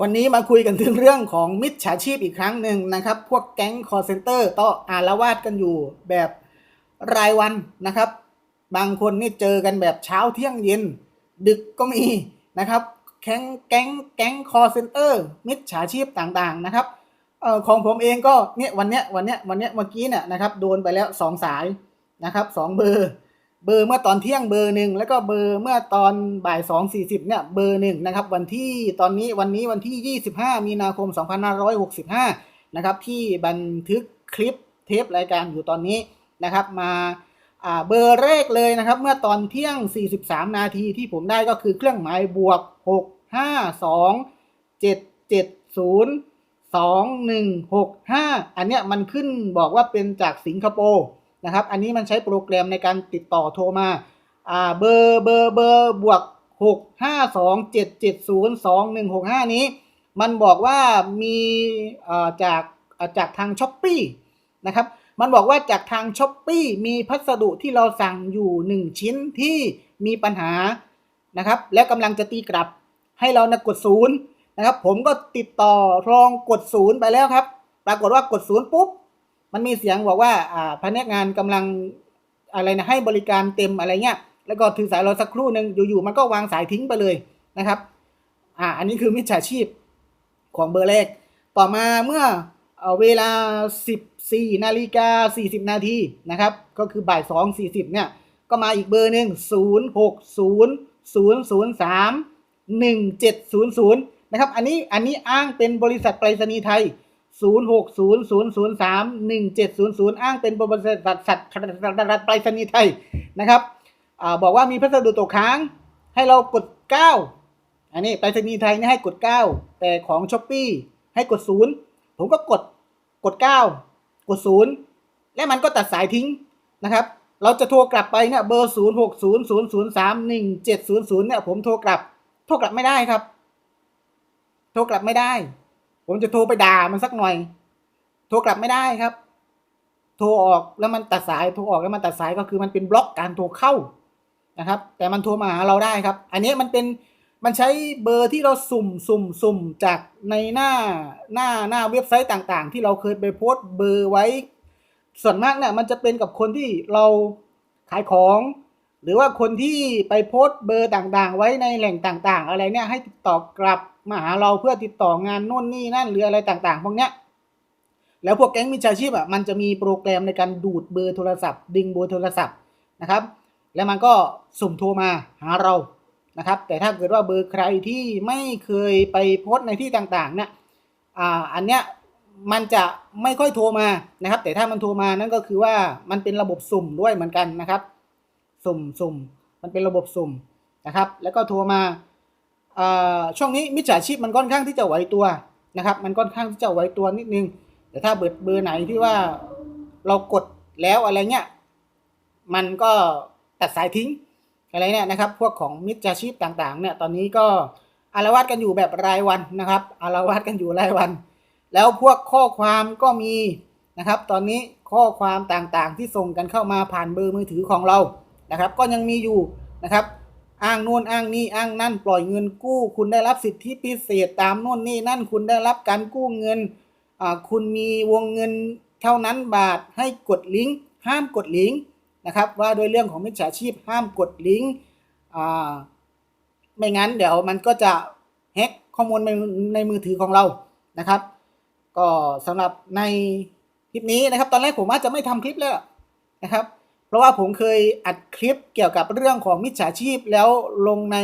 วันนี้มาคุยกันถึงเรื่องของมิจฉาชีพอีกครั้งหนึ่งนะครับ พวกแก๊งคอร์เซนเตอร์ต่ออาละวาดกันอยู่แบบรายวันนะครับ บางคนนี่เจอกันแบบเช้าเที่ยงเย็น ดึกก็มีนะครับแก๊งแก๊งแก๊งคอร์เซนเตอร์มิจฉาชีพต่างๆนะครับเอ่อของผมเองก็เนี่ยวันเนี้ยวันเนี้ยวันเนี้ยเมื่อกี้เนี่ยนะครับโดนไปแล้วสองสายนะครับสองเบอร์ เบอร์เมื่อตอนเที่ยงเบอร์หนึ่งแล้วก็เบอร์เมื่อตอนบ่ายสองสี่สิบเนี่ยเบอร์หนึ่งนะครับ วันที่ตอนนี้วันนี้วันที่ยี่สิบห้ามีนาคมสองพันห้าร้อยหกสิบห้านะครับ ที่บันทึกคลิปเทปรายการอยู่ตอนนี้นะครับ มาอ่าเบอร์แรกเลยนะครับ เมื่อตอนเที่ยง 43 นาทีที่ผมได้ก็คือเครื่องหมายบวก 6 5 2 7 7 0 2 1 6 5 อันเนี้ยมันขึ้นบอกว่าเป็นจากสิงคโปร์ นะครับ อันนี้มันใช้โปรแกรมในการติดต่อโทรมาอ่าเบอร์เบอร์เบอร์บวก 6 5 2 7 7 0 2 1 6 5 นี้ มันบอกว่ามีอ่าจากจากทางช้อปปีนะครับ มันบอกว่าจากทางช้อปปีมีพัสดุที่เราสั่งอยู่ 1 ชิ้นที่มีปัญหานะครับ แล้วกำลังจะตีกลับให้เรานะกดศูนย์นะครับ ผมก็ติดต่อลองกดศูนย์ไปแล้วครับ ปรากฏว่ากดศูนย์ปุ๊บ มันมีเสียงบอกว่าอ่าพนักงานกำลังอะไรนะให้บริการเต็มอะไรเงี้ยแล้วก็ถือสายเราสักครู่หนึ่งอยู่ๆมันก็วางสายทิ้งไปเลยนะครับอ่าอันนี้คือมิจฉาชีพของเบอร์แรก ต่อมาเมื่อเอ่อเวลา 14นาฬิกา40 นาทีนะครับก็คือบ่าย 2 40เนี่ยก็มาอีกเบอร์หนึ่ง060 003 1700นะครับอันนี้อันนี้อ้างเป็นบริษัทไปรษณีย์ไทย 0600031700อ้างเป็นบริษัทสัตว์สัตว์ไปรษณีย์ไทยนะครับอบอกว่ามีพัสดุตกค้าง ให้เรากด9อันนี้ไปรษณีย์ไทยนี่ให้กด9แต่ของช้อปปี้ให้กด0ผมก็กดกด9กด0และมันก็ตัดสายทิ้งนะครับ เราจะโทรกลับไปเนี่ยเบอร์0 6 0 0 0 3 1 7 0 0เนี่ยผมโทรกลับ โทรกลับไม่ได้ครับ โทรกลับไม่ได้ ผมจะโทรไปด่ามันสักหน่อย โทรกลับไม่ได้ครับ โทรออกแล้วมันตัดสายโทรออกแล้วมันตัดสายก็คือมันเป็นบล็อกการโทรเข้านะครับ แต่มันโทรมาหาเราได้ครับ อันนี้มันเป็นมันใช้เบอร์ที่เราสุ่มสุ่มสุ่มจากในหน้าหน้าหน้าเว็บไซต์ต่างๆ ที่เราเคยไปโพสต์เบอร์ไว้ ส่วนมากเนี่ยมันจะเป็นกับคนที่เราขายของ หรือว่าคนที่ไปโพสต์เบอร์ต่างๆ ไว้ในแหล่งต่างๆ อะไรเนี่ยให้ติดต่อกลับมาหาเราเพื่อติดต่องานโน่นนี่นั่นหรืออะไรต่างๆพวกเนี้ยแล้วพวกแก๊งมิจฉาชีพอะมันจะมีโปรแกรมในการดูดเบอร์โทรศัพท์ ดึงเบอร์โทรศัพท์นะครับ แล้วมันก็สุ่มโทรมาหาเรานะครับ แต่ถ้าเกิดว่าเบอร์ใครที่ไม่เคยไปโพสต์ในที่ต่างๆเนี่ยอ่าอันเนี้ยมันจะไม่ค่อยโทรมานะครับ แต่ถ้ามันโทรมานั่นก็คือว่ามันเป็นระบบสุ่มด้วยเหมือนกันนะครับ สุ่มสุ่มมันเป็นระบบสุ่มนะครับ แล้วก็โทรมาอ่าช่วงนี้มิจฉาชีพมันค่อนข้างที่จะไหวตัวนะครับ มันค่อนข้างที่จะไหวตัวนิดนึง แต่ถ้าเบอร์เบอร์ไหนที่ว่าเรากดแล้วอะไรเงี้ย มันก็ตัดสายทิ้งอะไรเนี่ยนะครับ พวกของมิจฉาชีพต่างๆ เนี่ย ตอนนี้ก็อารวาสกันอยู่แบบรายวันนะครับอารวาสกันอยู่รายวัน แล้วพวกข้อความก็มีนะครับ ตอนนี้ข้อความต่างๆ ที่ส่งกันเข้ามาผ่านเบอร์มือถือของเรา นะครับ ก็ยังมีอยู่นะครับ อ้างนู่นอ้างนี่อ้างนั่น ปล่อยเงินกู้ คุณได้รับสิทธิพิเศษตามนู่นนี่นั่น คุณได้รับการกู้เงินอ่าคุณมีวงเงินเท่านั้นบาทให้กดลิงก์ห้ามกดลิงก์นะครับ ว่าโดยเรื่องของมิจฉาชีพห้ามกดลิงก์อ่าไม่งั้นเดี๋ยวมันก็จะแฮ็กข้อมูลในในมือถือของเรานะครับ ก็สำหรับในคลิปนี้นะครับ ตอนแรกผมอาจจะไม่ทำคลิปแล้วนะครับ เพราะว่าผมเคยอัดคลิปเกี่ยวกับเรื่องของมิจฉาชีพแล้วลงใน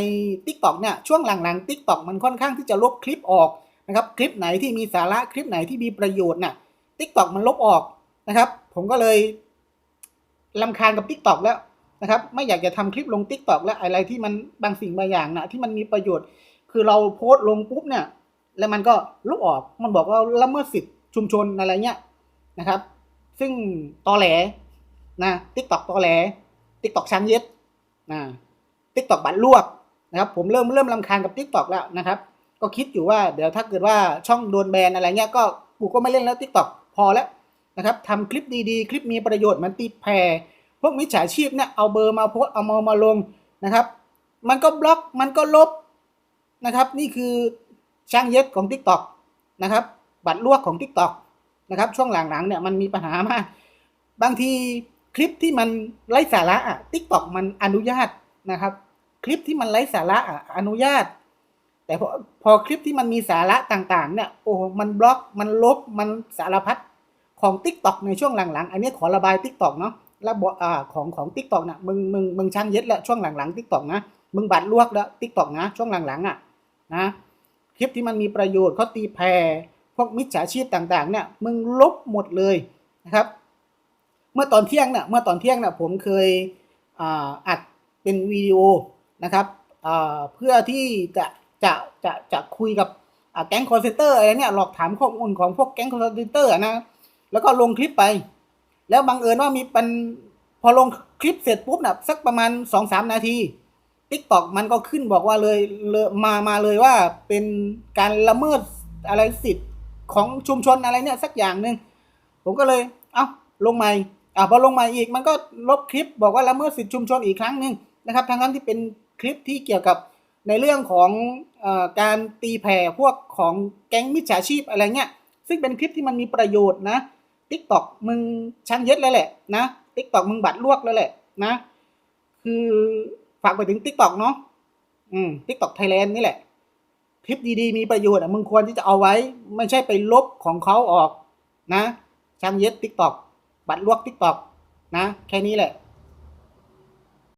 t ิ k t o k เนี่ยช่วงหลังๆ t ิ k t o k มันค่อนข้างที่จะลบคลิปออกนะครับคลิปไหนที่มีสาระคลิปไหนที่มีประโยชน์น่ะทิกตอกมันลบออกนะครับผมก็เลยลำคาญกับทิกตอกแล้วนะครับไม่อยากจะทำคลิปลงทิกตอกแล้วอะไรที่มันบางสิ่งบางอย่างนะที่มันมีประโยชน์ คือเราโพสต์ลงปุ๊บเนี่ยแล้วมันก็ลบออกมันบอกว่าละเมิดสิทธิชุมชนอะไรเงี้ยนะครับ ซึ่งตอแหล นะทิกตอกตอแหลทิกตอกชั้นเย็ดนะทิกตอกบัตรลวกนะครับ ผมเริ่มเริ่มลำคาญกับทิกตอกแล้วนะครับ ก็คิดอยู่ว่าเดี๋ยวถ้าเกิดว่าช่องโดนแบนอะไรเงี้ยก็กูก็ไม่เล่นแล้วทิกตอกพอแล้วนะครับทำคลิปดีๆ คลิปมีประโยชน์มันตีแผ่พวกมิจฉาชีพเนี่ยเอาเบอร์มาโพสเอามามาลงนะครับ มันก็บล็อกมันก็ลบนะครับ นี่คือช่างเย็ดของ TikTok นะครับ บัตรลวกของ TikTok นะครับ ช่วงหลังๆเนี่ยมันมีปัญหามาก บางที คลิปที่มันไร้สาระอะ TikTok มันอนุญาตนะครับ คลิปที่มันไร้สาระอะอนุญาต แต่พอพอคลิปที่มันมีสาระต่างๆ เนี่ยโอ้มันบล็อกมันลบมันสารพัดของ TikTok ในช่วงหลังๆ อันนี้ขอระบาย TikTok เนาะแล้วบอ่าของของ TikTok นะมึงมึงมึงช่างเย็ดแล้วช่วงหลังๆ TikTok นะมึงบัตรลวกแล้ว TikTok นะ ช่วงหลังๆอะนะคลิปที่มันมีประโยชน์เขาตีแผ่พวกมิจฉาชีพต่างๆ เนี่ยมึงลบหมดเลยนะครับ เมื่อตอนเที่ยงเนี่ยเมื่อตอนเที่ยงเนี่ยผมเคยอัดเป็นวิดีโอนะครับเพื่อที่จะจะจะจะคุยกับแก๊งคอร์เซนเตอร์อะไรเนี่ยหลอกถามข้อมูลของพวกแก๊งคอร์เซนเตอร์นะแล้วก็ลงคลิปไป แล้วบังเอิญว่ามีเป็นพอลงคลิปเสร็จปุ๊บนะสักประมาณสองสามนาทีทิกตอกมันก็ขึ้นบอกว่าเลยเลมามาเลยว่าเป็นการละเมิดอะไรสิทธิ์ของชุมชนอะไรเนี่ยสักอย่างหนึ่งผมก็เลย เอ้าลงใหม่ อ่าพอลงใหม่อีกมันก็ลบคลิปบอกว่าละเมิดสิทธิชุมชนอีกครั้งหนึ่งนะครับทั้งนั้นที่เป็นคลิปที่เกี่ยวกับในเรื่องของอการตีแผ่พวกของแก๊งมิจฉาชีพอะไรเงี้ยซึ่งเป็นคลิปที่มันมีประโยชน์นะทิกตอกมึงช่างเย็ดแล้วแหละนะทิกตอกมึงบัตรลวกแล้วแหละนะ คือฝากไปถึง t ิ k t o k เนาะอืม t ิ k t o k Thailand นี่แหละ คลิปดีๆ มีประโยชน์อะมึงควรที่จะเอาไว้ ไม่ใช่ไปลบของเขาออกนะช่างเย็ด t ิ k t o k บัตรลวกทิกตอกนะ แค่นี้แหละ